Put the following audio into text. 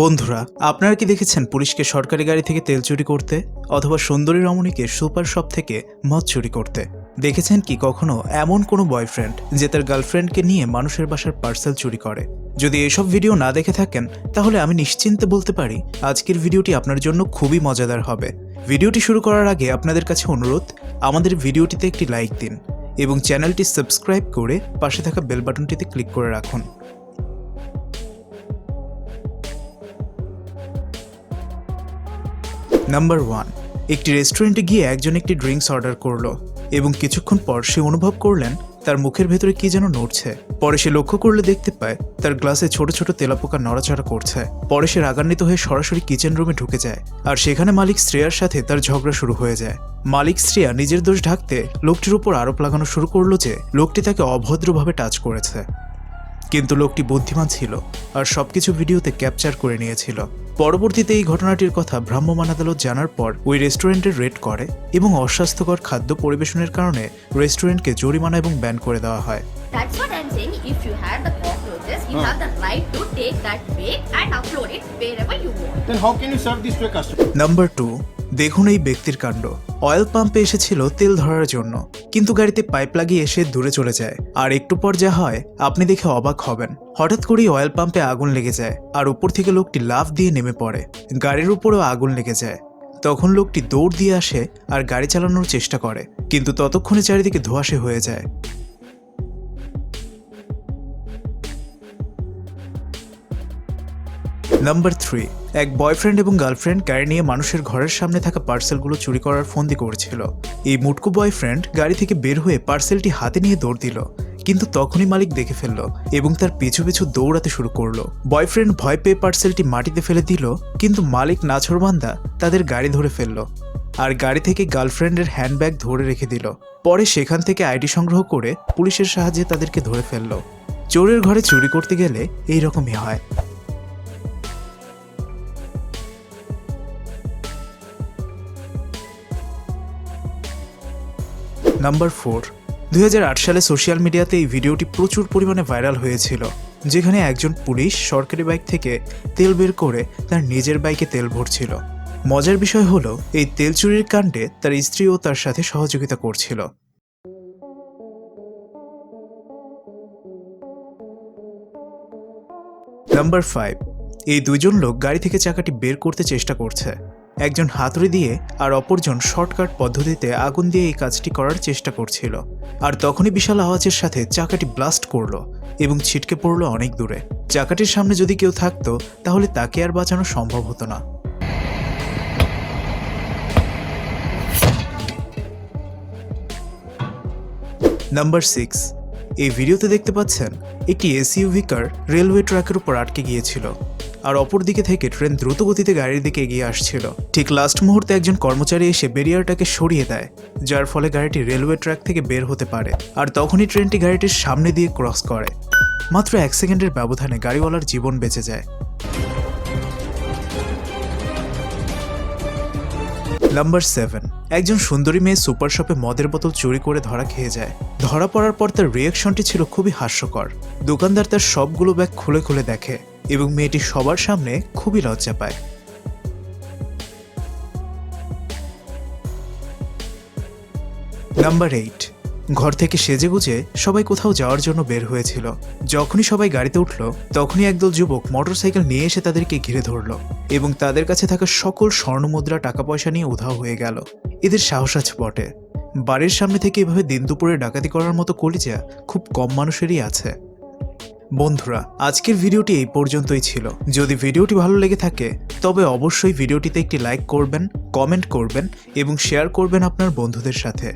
বন্ধুরা, আপনারা কি দেখেছেন পুলিশকে সরকারি গাড়ি থেকে তেল চুরি করতে অথবা সুন্দরী রমণীকে সুপার শপ থেকে মদ চুরি করতে? দেখেছেন কি কখনো এমন কোনো বয়ফ্রেন্ড যে তার গার্লফ্রেন্ডকে নিয়ে মানুষের বাসার পার্সেল চুরি করে? যদি এসব ভিডিও না দেখে থাকেন, তাহলে আমি নিশ্চিন্তে বলতে পারি আজকের ভিডিওটি আপনার জন্য খুবই মজাদার হবে। ভিডিওটি শুরু করার আগে আপনাদের কাছে অনুরোধ, আমাদের ভিডিওটিতে একটি লাইক দিন। এবং চ্যানেলটি সাবস্ক্রাইব করে পাশে থাকা বেল বাটনটিতে ক্লিক করে রাখুন। নাম্বার ওয়ান একটি রেস্টুরেন্টে গিয়ে একজন একটি ড্রিঙ্কস অর্ডার করল এবং কিছুক্ষণ পর সে অনুভব করলেন তার মুখের ভেতরে কি যেন নড়ছে। পরে সে লক্ষ্য করলে দেখতে পায়, তার গ্লাসে ছোট ছোট তেলাপোকা নড়াচড়া করছে। পরে সে রাগান্বিত হয়ে সরাসরি কিচেন রুমে ঢুকে যায়। আর সেখানে মালিক শ্রেয়ার সাথে তার ঝগড়া শুরু হয়ে যায়। মালিক শ্রেয়া নিজের দোষ ঢাকতে লোকটির উপর আরোপ লাগানো শুরু করল যে, লোকটি তাকে অভদ্রভাবে টাচ করেছে। কিন্তু লোকটি বুদ্ধিমান ছিল আর সবকিছু ভিডিওতে ক্যাপচার করে নিয়েছিল পরবর্তীতে এই ঘটনাটির কথা ভ্রাম্যমাণ আদালত জানার পর ওই রেস্টুরেন্টের রেড করে এবং অস্বাস্থ্যকর খাদ্য পরিবেশনের কারণে রেস্টুরেন্টকে জরিমানা এবং ব্যান করে দেওয়া হয় That's what I'm saying. If you have the cockroaches, you have the right to take that bake and upload it wherever you want. Then how can you serve this to a customer? Number two দেখুন এই ব্যক্তির কাণ্ড oil পাম্পে এসেছিল তেল ধরার জন্য কিন্তু গাড়িতে পাইপ লাগিয়ে এসে দূরে চলে যায়। আর একটু পর যা হয়, আপনি দেখে অবাক হবেন। হঠাৎ করেই অয়েল পাম্পে আগুন লেগে যায়, আর উপর থেকে লোকটি লাফ দিয়ে নেমে পড়ে। গাড়ির উপরেও আগুন লেগে যায়। তখন লোকটি দৌড় দিয়ে আসে আর গাড়ি চালানোর চেষ্টা করে, কিন্তু ততক্ষণে চারিদিকে ধোয়াশে হয়ে যায়। নাম্বার থ্রি এক বয়ফ্রেন্ড এবং গার্লফ্রেন্ড গাড়ি নিয়ে মানুষের ঘরের সামনে থাকা পার্সেলগুলো চুরি করার ফন্দি করেছিল। এই মুটকু বয়ফ্রেন্ড গাড়ি থেকে বের হয়ে পার্সেলটি হাতে নিয়ে দৌড় দিল, কিন্তু তখনই মালিক দেখে ফেলল এবং তার পিছু পিছু দৌড়াতে শুরু করল। বয়ফ্রেন্ড ভয় পেয়ে পার্সেলটি মাটিতে ফেলে দিল, কিন্তু মালিক নাছরবান্দা তাদের গাড়ি ধরে ফেলল আর গাড়ি থেকে গার্লফ্রেন্ডের হ্যান্ডব্যাগ ধরে রেখে দিল। পরে সেখান থেকে আইডি সংগ্রহ করে পুলিশের সাহায্যে তাদেরকে ধরে ফেলল। চোরের ঘরে চুরি করতে গেলে এই রকমই হয়। নাম্বার ফোর দুই সালে সোশ্যাল মিডিয়াতে এই ভিডিওটি প্রচুর পরিমাণে ভাইরাল হয়েছিল, যেখানে একজন পুলিশ সরকারি বাইক থেকে তেল বের করে তার নিজের বাইকে তেল ভরছিল। মজার বিষয় হলো, এই তেল চুরির কাণ্ডে তার স্ত্রীও তার সাথে সহযোগিতা করছিল। নাম্বার ফাইভ এই দুইজন লোক গাড়ি থেকে চাকাটি বের করতে চেষ্টা করছে। একজন হাতুড়ি দিয়ে আর অপরজন শর্টকাট পদ্ধতিতে আগুন দিয়ে এই কাজটি করার চেষ্টা করছিল। আর তখনই বিশাল আওয়াজের সাথে চাকাটি ব্লাস্ট করল এবং ছিটকে পড়ল অনেক দূরে। চাকাটির সামনে যদি কেউ থাকতো, তাহলে তাকে আর বাঁচানো সম্ভব হতো না। Number six. এই ভিডিওতে দেখতে পাচ্ছেন, একটি এসইউভি কার রেলওয়ে ট্র্যাকের উপর আটকে গিয়েছিল। আর অপর দিকে থেকে ট্রেন দ্রুত গতিতে গাড়ির দিকে এগিয়ে আসছিল। ঠিক লাস্ট মুহূর্তে একজন কর্মচারী এসে ব্যারিয়ারটাকে সরিয়ে দেয়, যার ফলে গাড়িটি রেলওয়ে ট্র্যাক থেকে বের হতে পারে, আর তখনই ট্রেনটি গাড়িটির সামনে দিয়ে ক্রস করে। মাত্র এক সেকেন্ডের ব্যবধানে গাড়িওয়ালার জীবন বেঁচে যায়। নাম্বার সেভেন একজন সুন্দরী মেয়ে সুপার শপে মদের বোতল চুরি করে ধরা খেয়ে যায়। ধরা পড়ার পর তার রিয়াকশনটি ছিল খুবই হাস্যকর। দোকানদার তার সবগুলো ব্যাগ খুলে খুলে দেখে। এবং মেয়েটি সবার সামনে খুবই লজ্জা পায়। নাম্বার এইট ঘর থেকে সেজে গুজে সবাই কোথাও যাওয়ার জন্য বের হয়েছিল। যখনই সবাই গাড়িতে উঠল, তখনই একদল যুবক মোটরসাইকেল নিয়ে এসে তাদেরকে ঘিরে ধরল এবং তাদের কাছে থাকা সকল স্বর্ণমুদ্রা টাকা পয়সা নিয়ে উধাও হয়ে গেল। এদের সাহস আছে বটে। বাড়ির সামনে থেকে এভাবে দিন দুপুরে ডাকাতি করার মতো কলিজা খুব কম মানুষেরই আছে। বন্ধুরা, আজকের ভিডিওটি এই পর্যন্তই ছিল। যদি ভিডিওটি ভালো লেগে থাকে, তবে অবশ্যই ভিডিওটিতে একটি লাইক করবেন, কমেন্ট করবেন এবং শেয়ার করবেন আপনার বন্ধুদের সাথে।